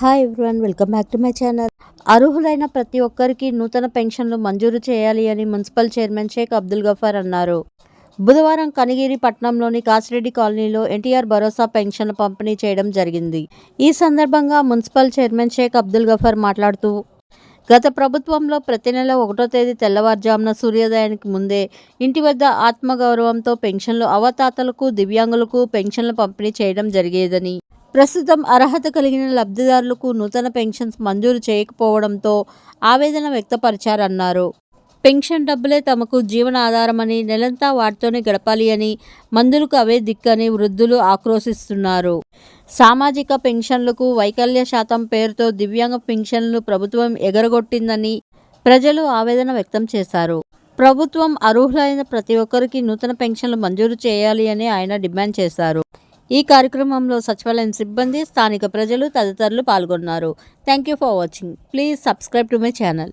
Hi everyone welcome back to my channel అర్హులైన ప్రతి ఒక్కరికి నూతన పెన్షన్లు మంజూరు చేయాలి అని మున్సిపల్ చైర్మన్ షేక్ అబ్దుల్ గఫార్ అన్నారు. బుధవారం కనిగిరి పట్టణంలోని కాసిరెడ్డి కాలనీలో ఎన్టీఆర్ భరోసా పెన్షన్ పంపిణీ చేయడం జరిగింది. ఈ సందర్భంగా మున్సిపల్ చైర్మన్ షేక్ అబ్దుల్ గఫార్ మాట్లాడుతూ గత ప్రభుత్వంలో ప్రతి నెల ఒకటో తేదీ తెల్లవారుజామున సూర్యోదయానికి ముందే ఇంటి వద్ద ఆత్మగౌరవంతో పెన్షన్లు అవతాతలకు దివ్యాంగులకు పెన్షన్లు పంపిణీ చేయడం జరిగేదని ప్రస్తుతం అర్హత కలిగిన లబ్ధిదారులకు నూతన పెన్షన్స్ మంజూరు చేయకపోవడంతో ఆవేదన వ్యక్తపరిచారన్నారు. పెన్షన్ డబ్బులే తమకు జీవన ఆధారమని నెలంతా వాటితోనే గడపాలి అని మందులకు అవే దిక్కని వృద్ధులు ఆక్రోశిస్తున్నారు. సామాజిక పెన్షన్లకు వైకల్య శాతం పేరుతో దివ్యాంగ పెన్షన్లు ప్రభుత్వం ఎగరగొట్టిందని ప్రజలు ఆవేదన వ్యక్తం చేశారు. ప్రభుత్వం అర్హులైన ప్రతి ఒక్కరికి నూతన పెన్షన్లు మంజూరు చేయాలి అని ఆయన డిమాండ్ చేశారు. ఈ కార్యక్రమంలో సచివాలయం సిబ్బంది స్థానిక ప్రజలు తదితరులు పాల్గొన్నారు. Thank you for watching please subscribe to my channel